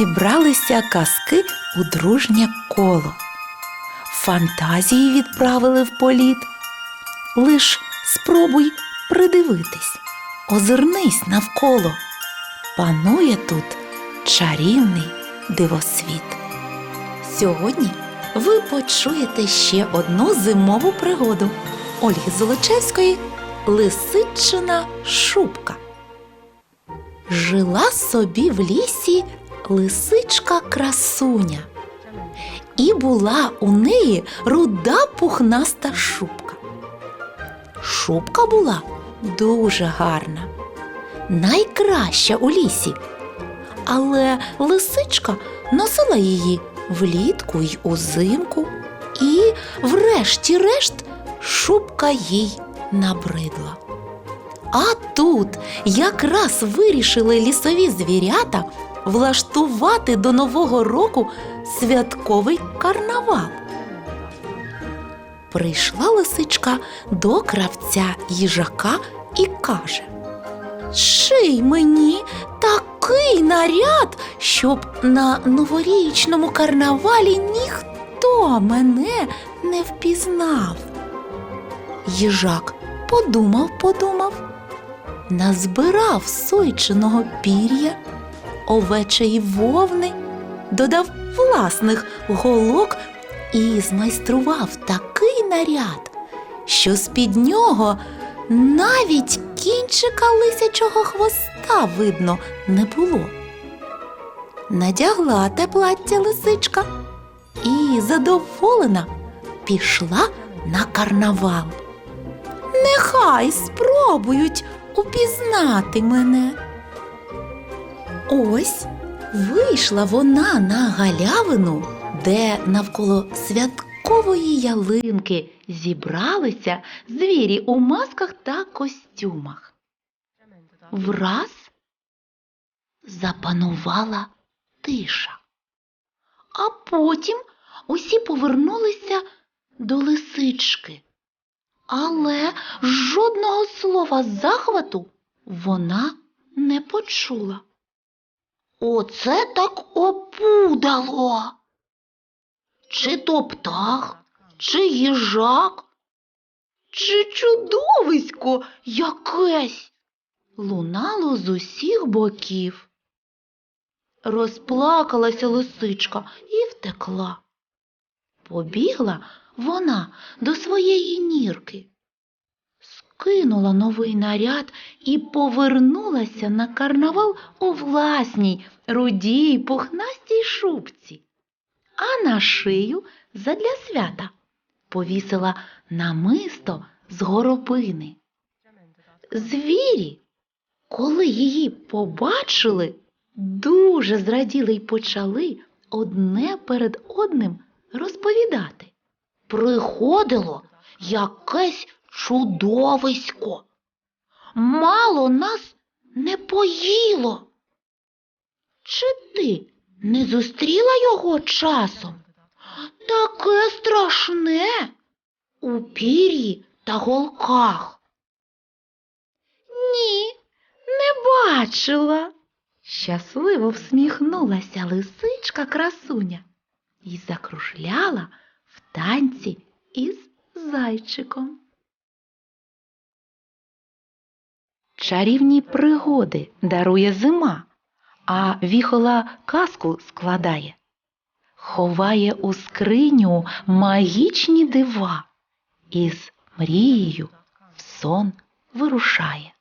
зібралися казки у дружнє коло. Фантазії відправили в політ. Лиш спробуй придивитись, озирнись навколо. Панує тут чарівний дивосвіт. Сьогодні ви почуєте ще одну зимову пригоду Ольги Золочевської Лисичина шубка. Жила собі в лісі лисичка красуня, і була у неї руда пухнаста шубка. Шубка була дуже гарна, найкраща у лісі, але лисичка носила її влітку й узимку, і, врешті-решт, шубка їй набридла. А тут якраз вирішили лісові звірята влаштувати до Нового року святковий карнавал. Прийшла лисичка до кравця їжака і каже: Ший мені такий наряд, щоб на новорічному карнавалі ніхто мене не впізнав. Їжак подумав, подумав, назбирав сойчиного пір'я, овечої вовни, додав власних голок і змайстрував такий наряд, що з-під нього навіть кінчика лисячого хвоста видно не було. Надягла те плаття лисичка і задоволена пішла на карнавал. Нехай спробують упізнати мене. Ось вийшла вона на галявину, де навколо святкової ялинки зібралися звірі у масках та костюмах. Враз запанувала тиша, а потім усі повернулися до лисички. Але жодного слова захвату вона не почула. Оце так опудало. Чи то птах, чи їжак, чи чудовисько якесь лунало з усіх боків. Розплакалася лисичка і втекла. Побігла вона до своєї нірки, скинула новий наряд і повернулася на карнавал у власній рудій пухнастій шубці, а на шию задля свята повісила намисто з горобини. Звірі, коли її побачили, дуже зраділи й почали одне перед одним розповідати. Приходило якесь чудовисько. Мало нас не поїло. Чи ти не зустріла його часом? Таке страшне у пір'ї та голках. Ні, не бачила. Щасливо всміхнулася лисичка красуня і закружляла в танці із зайчиком. Чарівні пригоди дарує зима, а віхола казку складає. Ховає у скриню магічні дива, із мрією в сон вирушає.